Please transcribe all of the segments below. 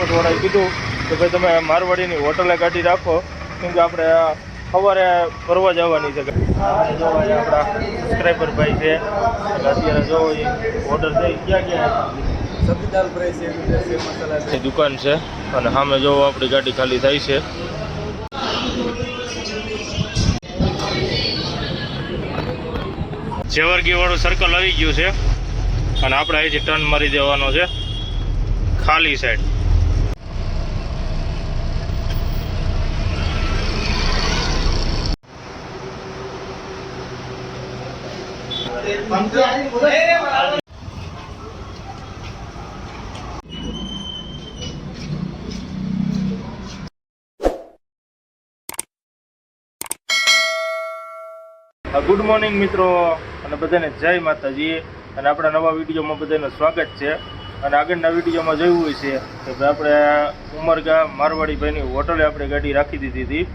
ટ્રાન્સપોર્ટવાળાએ કીધું કે ભાઈ તમે મારવાડીની હોટલે ગાડી રાખો કેમ કે આપણે સવારે ફરવા જવાની છે. આપણે આપણા સબસ્ક્રાઈબર ભાઈ છે. અત્યારે અત્યારે જો ઓર્ડર થઈ ક્યાં ક્યાં દુકાન છે અને સામે જો આપણી ગાડી ખાલી થાય છે. જેવરગી વાળું સર્કલ આવી ગયું છે અને આપણે અહીંથી ટર્ન મારી દેવાનો છે ખાલી સાઈડ ગુડ મોર્નિંગ મિત્રો. અને બધાને જય માતાજી. અને આપણા નવા વિડીયોમાં બધાને સ્વાગત છે. અને આગળના વિડીયોમાં જોયું હોય છે કે આપણે ઉમરગા મારવાડી ભાઈની હોટલે આપણે ગાડી રાખી દીધી હતી.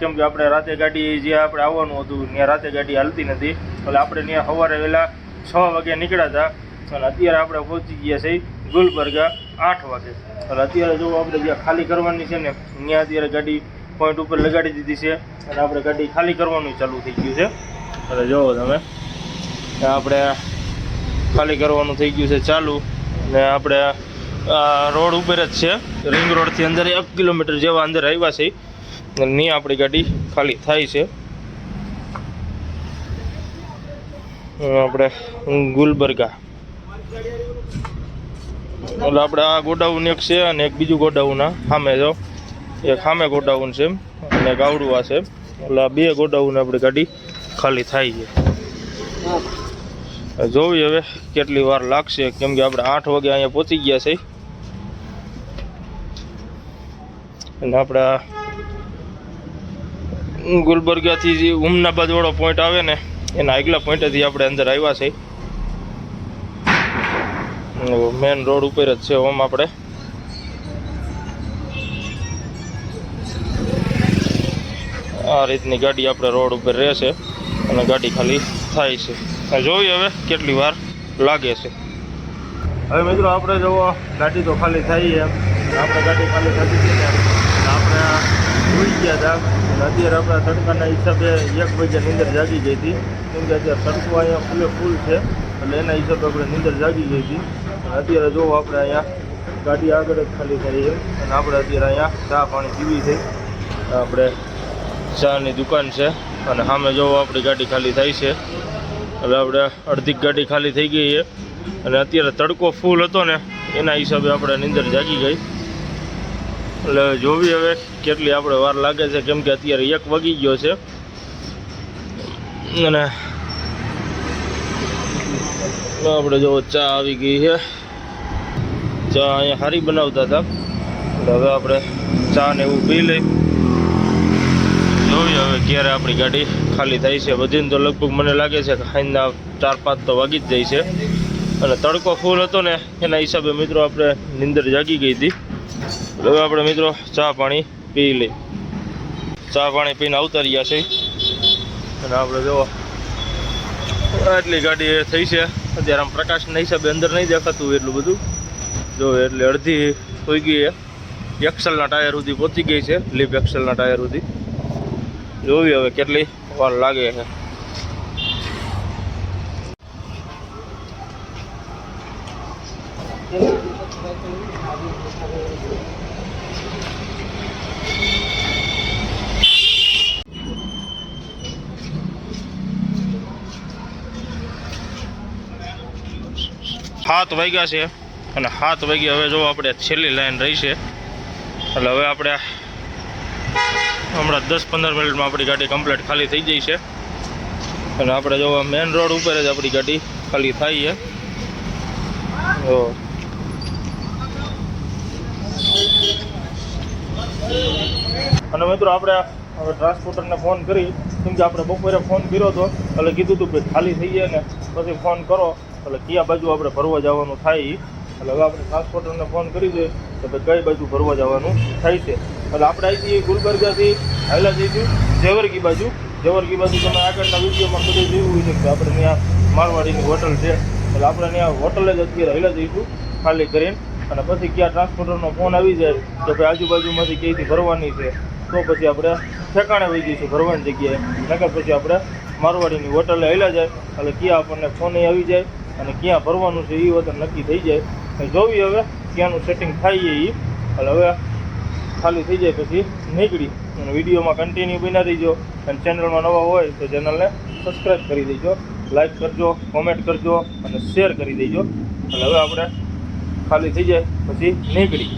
કેમ કે આપણે રાતે ગાડી જે આપણે આવવાનું હતું, ત્યાં રાતે ગાડી હાલતી નથી. એટલે આપણે ત્યાં સવારે વહેલા છ વાગે નીકળ્યા હતા. અને અત્યારે આપણે પહોંચી ગયા છે ગુલબર્ગા આઠ વાગે. અને અત્યારે જો આપણે જ્યાં ખાલી કરવાની છે ને, ત્યાં અત્યારે ગાડી પોઈન્ટ ઉપર લગાડી દીધી છે. અને આપણે ગાડી ખાલી કરવાનું ચાલુ થઈ ગયું છે. અને જુઓ તમે આપણે ખાલી કરવાનું થઈ ગયું છે ચાલુ. ને આપણે રોડ ઉપર જ છે. રિંગ રોડથી અંદર એક કિલોમીટર જેવા અંદર આવ્યા છે અને ની આપણી ગાડી ખાલી થાય છે. આપણે ગુલબર્ગા. એટલે આપણે આ ગોડાઉન એક છે અને એક બીજું ગોડાઉન સામે જો. એક સામે ગોડાઉન છે અને આવડું છે એટલે બે ગોડાઉન આપણી ગાડી ખાલી થાય છે. જોવી હવે કેટલી વાર લાગશે. કેમ કે આપણે આઠ વાગે અહીંયા પહોંચી ગયા છે. અને આપણા ગુલબર્ગાથી જે ઉમનાબાદ વાળો પોઈન્ટ આવે ને, એના આગલા પોઈન્ટેથી આપણે અંદર આવ્યા છે મેન રોડ ઉપર જ છે ઓમ આપણે. આ રીતની ગાડી આપણે રોડ ઉપર રહેશે અને ગાડી ખાલી થાય છે. જોઈએ હવે કેટલી વાર લાગે છે. હવે મિત્રો આપણે જોવો ગાડી તો ખાલી થઈ એમ આપણે ગાડી ખાલી થતી હતી આપણે ભૂલી ગયા હતા. અત્યારે આપણા તડકાના હિસાબે એક વાગ્યા નીંદર જાગી ગઈ હતી. કેમ કે અત્યારે તડકો અહીંયા ફૂલે ફૂલ છે. એટલે એના હિસાબે આપણે નીંદર જાગી ગઈ હતી. અત્યારે જો આપણે અહીંયા ગાડી આગળ જ ખાલી થઈ છે. અને આપણે અત્યારે અહીંયા ચા પાણી પીવી છે. આપણે ચાની દુકાન છે. અને સામે જોવો આપણી ગાડી ખાલી થાય છે. હવે આપણે અડધી ગાડી ખાલી થઈ ગઈ છે. અને અત્યારે તડકો ફૂલ હતો ને, એના હિસાબે આપણે નીંદર જાગી ગઈ. એટલે જોવી હવે કેટલી આપણે વાર લાગે છે, કેમ કે અત્યારે એક વાગી ગયો છે. અને આપણે જો ચા આવી ગઈ છે. ચા અહીંયા સારી બનાવતા હતા. એટલે હવે આપણે ચા ને એવું પી લઈ. જોઈએ હવે ક્યારે આપણી ગાડી ખાલી થાય છે. વધીને તો લગભગ મને લાગે છે કે ખાઈના ચાર, પાંચ તો વાગી જ જાય છે. અને તડકો ફૂલ હતો ને, એના હિસાબે મિત્રો આપણે નીંદર જાગી ગઈ હતી. હવે આપણે મિત્રો ચા પાણી પી લઈ ચા પાણી પીને આવતા રહ્યા છે. અને આપણે જો આટલી ગાડી થઈ છે. અત્યારે આમ પ્રકાશના હિસાબે અંદર નહીં દેખાતું એટલું બધું. જો એટલે અડધી થઈ ગઈ છે. એક્સલના ટાયર સુધી પહોંચી ગઈ છે. લીપ એક્સલના ટાયર સુધી. જોવી હવે કેટલી વાર લાગે છે. સાત વાગ્યા છે. અને સાત વાગ્યા હવે જો આપણે છેલ્લી લાઈન રહી છે. એટલે હવે આપણે હમણાં દસ પંદર મિનિટમાં આપણી ગાડી કમ્પ્લીટ ખાલી થઈ જાય છે. અને આપણે જો મેઇન રોડ ઉપર જ આપણી ગાડી ખાલી થાય છે. તો અને મિત્રો આપણે હવે ટ્રાન્સપોર્ટરને ફોન કરી. કેમ કે આપણે બપોરે ફોન કર્યો હતો એટલે કીધું હતું કે ખાલી થઈ જાય ને પછી ફોન કરો. એટલે કયા બાજુ આપણે ભરવા જવાનું થાય. એટલે હવે આપણે ટ્રાન્સપોર્ટરને ફોન કરી દઈએ કે ભાઈ કઈ બાજુ ભરવા જવાનું થાય છે. એટલે આપણે અહીંથી ગુલબર્ગાથી હાલા જઈશું જેવરગી બાજુ. જેવરગી બાજુ તમે આગળના વિડીયોમાં બધું જોયું હોય છે કે આપણે ત્યાં મારવાડીની હોટલ છે. એટલે આપણે ત્યાં હોટલે જ અત્યારે હાલા જઈશું, ખાલી કરીને. અને પછી ક્યાં ટ્રાન્સપોર્ટરનો ફોન આવી જાય કે ભાઈ આજુબાજુમાંથી ક્યાંયથી ભરવાની છે, તો પછી આપણે ઠેકાણે વહી જઈશું ભરવાની જગ્યાએ. નકર પછી આપણે મારવાડીની હોટલે હેલા જાય, એટલે ક્યાં આપણને ફોન આવી જાય. અને ક્યાં ભરવાનું છે એ વધારે નક્કી થઈ જાય. જોવી હવે ક્યાંનું સેટિંગ થાય છે એ. એટલે હવે ખાલી થઈ જાય પછી નીકળી. અને વિડીયોમાં કન્ટિન્યુ બના દેજો અને ચેનલમાં નવા હોય તો ચેનલને સબસ્ક્રાઈબ કરી દેજો. લાઈક કરજો કોમેન્ટ કરજો અને શેર કરી દેજો. એટલે હવે આપણે ખાલી થઈ જાય પછી નીકળી.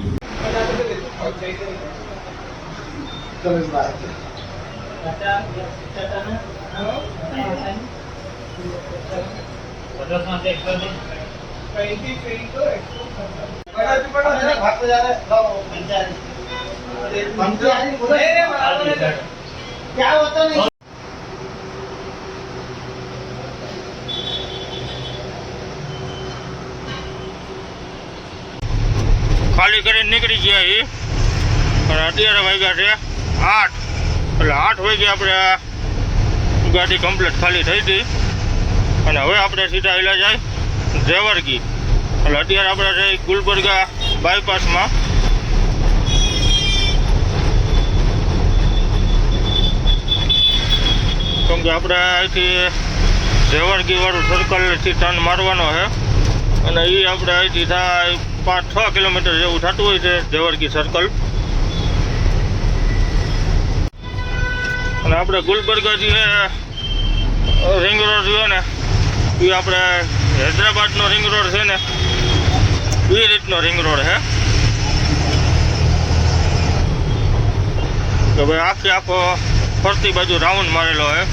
क्या होता नहीं ખાલી કરીને નીકળી ગયા એ અને અત્યારે વાગ્યા છે આઠ એટલે આઠ વાગે આપણે આ ગાડી કમ્પ્લીટ ખાલી થઈ હતી અને હવે આપણે સીધા એલા જાય જેવરગી એટલે અત્યારે આપણે છે ગુલબર્ગા બાયપાસમાં. કેમ કે આપણે અહીંથી જેવરગીવાળું સર્કલથી ટર્ન મારવાનો છે. અને એ આપણે અહીંથી થાય પાંચ, છ કિલોમીટર જેવું થતું હોય છે જેવરગી સર્કલ અને આપણે ગુલબર્ગા જે રિંગ રોડ જોયો ને એ આપણે હૈદરાબાદનો રિંગ રોડ છે ને એ રીતનો રિંગ રોડ છે. કે ભાઈ આખે આખો ફરતી બાજુ રાઉન્ડ મારેલો છે.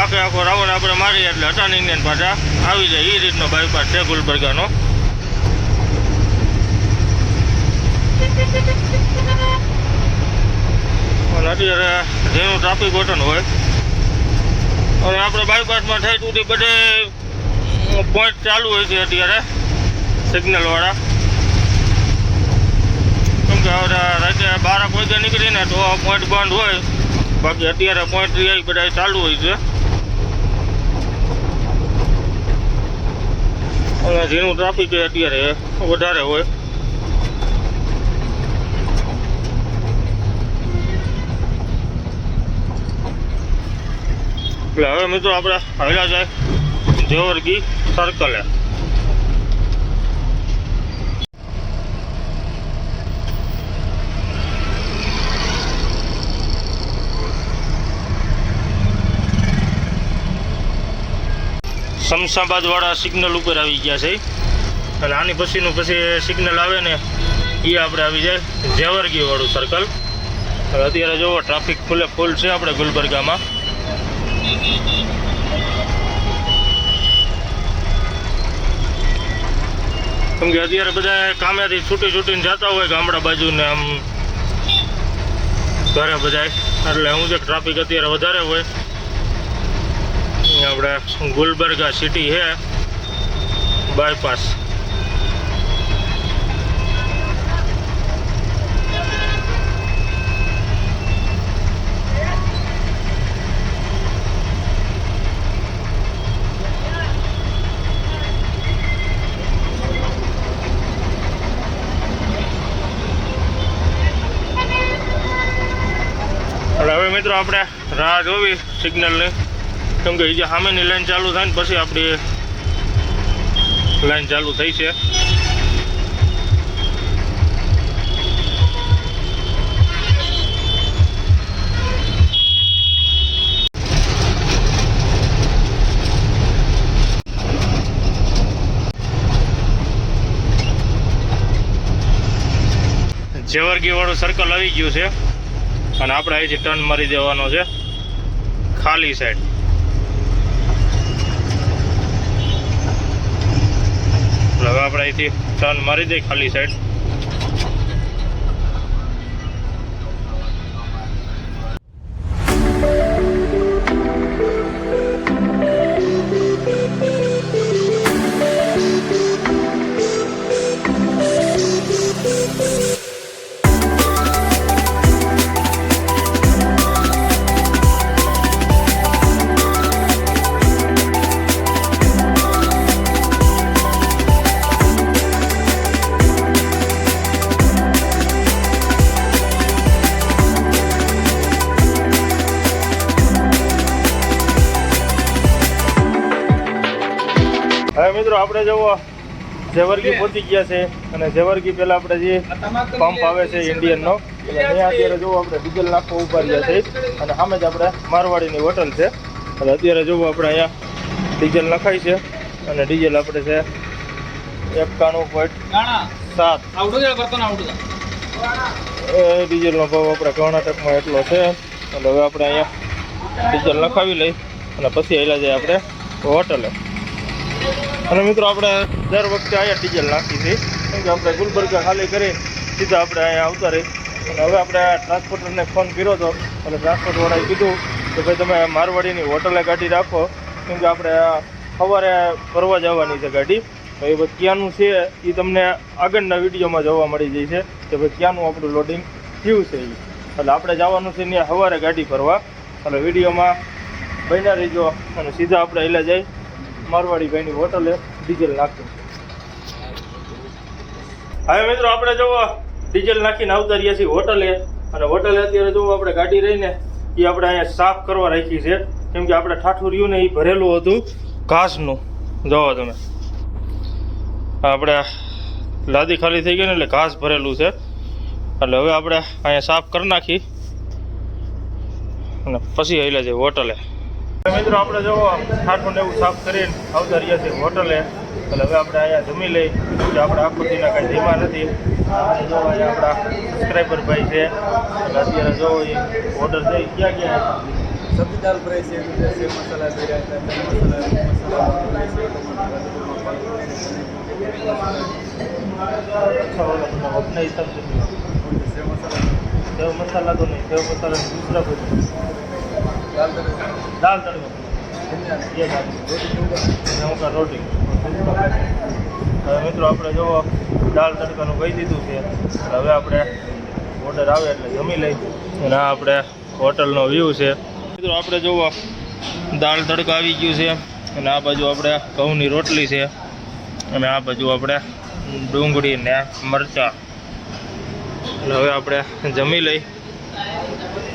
આખે આખો રાઉન્ડ આપણે મારીએ એટલે અટાણીને પાછા આવી જાય એ રીતનો બાયપાસ છે ગુલબર્ગાનો. અત્યારે જેનું ટ્રાફિક બટન હોય અને આપણે બાયપાસમાં થાય સુધી બધે પોઈન્ટ ચાલુ હોય છે અત્યારે સિગ્નલવાળા કેમ કે હવે રાતે બાર વાગે નીકળીને તો પોઈન્ટ બંધ હોય. બાકી અત્યારે પોઈન્ટ રિયાઈ બધા ચાલુ હોય છે. અને જેનું ટ્રાફિક અત્યારે વધારે હોય. એટલે હવે મિત્રો આપણે આવેલા જાય જેવરગી સર્કલે શમશાબાદ વાળા સિગ્નલ ઉપર આવી ગયા છે. અને આની પછીનું પછી સિગ્નલ આવે ને એ આપણે આવી જાય જેવરગી વાળું સર્કલ અત્યારે જોવો ટ્રાફિક ફૂલે ફૂલ છે આપણે ગુલબર્ગામાં. કેમ કે અત્યારે બધા કામેથી છૂટી છૂટીને જતા હોય ગામડા બાજુ ને આમ ઘરે બધા એટલે હું છે ટ્રાફિક અત્યારે વધારે હોય અહીંયા આપણે ગુલબર્ગા સિટી છે બાયપાસ એટલે હવે મિત્રો આપણે રાહ જોવી સિગ્નલની કેમ કે જે સામેની લાઈન ચાલુ થાય ને પછી આપણી લાઈન ચાલુ થઈ છે. જેવરગી વાળું સર્કલ આવી ગયું છે. અને આપણે અહીંથી ટર્ન મારી દેવાનો છે. ખાલી સાઈડ હવે આપણે અહીંથી ટર્ન મારી દઈએ ખાલી સાઈડ આપણે જવો ઝેવરગી પહોંચી ગયા છે અને ઝેવરગી પહેલા આપણે જે પંપ આવે છે ઇન્ડિયનનો એટલે અહીંયા અત્યારે જુઓ આપણે ડીઝલ નાખવા ઊભા રહ્યા છે. અને સામે જ આપણે મારવાડીની હોટલ છે. એટલે અત્યારે જુઓ આપણે અહીંયા ડીઝલ નખાય છે. અને ડીઝલ આપણે છે એકાણું પોઈન્ટ સાત. એ ડીઝલનો ભાવ આપણે કર્ણાટકમાં એટલો છે. એટલે હવે આપણે અહીંયા ડીઝલ નખાવી લઈ. અને પછી આવેલા જાય આપણે હોટલે. અને મિત્રો આપણે દર વખતે અહીંયા ડીઝલ નાખી છે. કેમ કે આપણે ગુલબર્ગા ખાલી કરી સીધા આપણે અહીંયા આવતા રહી. અને હવે આપણે ટ્રાન્સપોર્ટરને ફોન કર્યો હતો એટલે ટ્રાન્સપોર્ટવાળાએ કીધું કે ભાઈ તમે મારવાડીની હોટલે ગાડી રાખો. કેમ કે આપણે સવારે ફરવા જવાની છે ગાડી. તો એ બધું ક્યાંનું છે એ તમને આગળના વિડીયોમાં જોવા મળી જાય છે કે ભાઈ ક્યાંનું આપણું લોડિંગ થયું છે એ. એટલે આપણે જવાનું છે ત્યાં સવારે ગાડી ફરવા. એટલે વિડીયોમાં બન્યા રહીજો અને સીધા આપણે એટલે જઈ મારવાડી ભાઈની હોટલે ડીઝલ નાખ્યું હવે મિત્રો આપણે જુઓ ડીઝલ નાખીને આવતા રહ્યા છીએ હોટલે. અને હોટલે અત્યારે જુઓ, આપણે ગાડી રહીને એ આપણે અહીંયા સાફ કરવા રાખી છે. કેમ કે આપણે ઠાઠું ને એ ભરેલું હતું ઘાસનું. જોવો તમે. આપણે લાદી ખાલી થઈ ગઈ ને એટલે ઘાસ ભરેલું છે. એટલે હવે આપણે અહીંયા સાફ કરી નાખી. અને પછી આવેલા છે હોટલે. મિત્રો આપણે જો ને એવું સાફ કરીને આવતા રહ્યા છીએ હોટલે એટલે હવે આપણે અહીંયા જમી લઈ કે આપણે આકૃતિના કાંઈ ધીમા નથી જો અહીંયા આપણા સબસ્ક્રાઈબર ભાઈ છે એટલે અત્યારે જોવો એ હોટલ થઈ ક્યાં ક્યાં સબ્જી દાલ છે સેવ મસાલા મસાલા અપના હિસાબ સેવ મસાલા સેવ મસાલા તો નહીં સેવ મસાલા દૂસરા કોઈ दूसरा कुछ દાલ તડકા दाल तड़का ધનિયા ये दाल રોટી ચૂડા गेहूं का रोटी હવે મિત્રો આપણે જો દાળ તડકાનું કહી દીધું છે એટલે હવે આપણે ઓર્ડર આવે એટલે જમી લઈ અને આ આપણે હોટલનો વ્યૂ છે મિત્રો આપણે જોવો દાળ તડકા આવી ગયું છે અને આ બાજુ આપણે ઘઉંની રોટલી છે અને આ બાજુ આપણે ડુંગળી ને મરચાં એટલે હવે આપણે જમી લઈ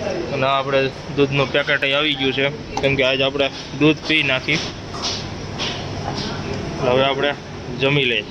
અને આપણે દૂધનું પેકેટ આવી ગયું છે. કેમ કે આજે આપણે દૂધ પી નાખી. હવે આપણે જમી લઈએ.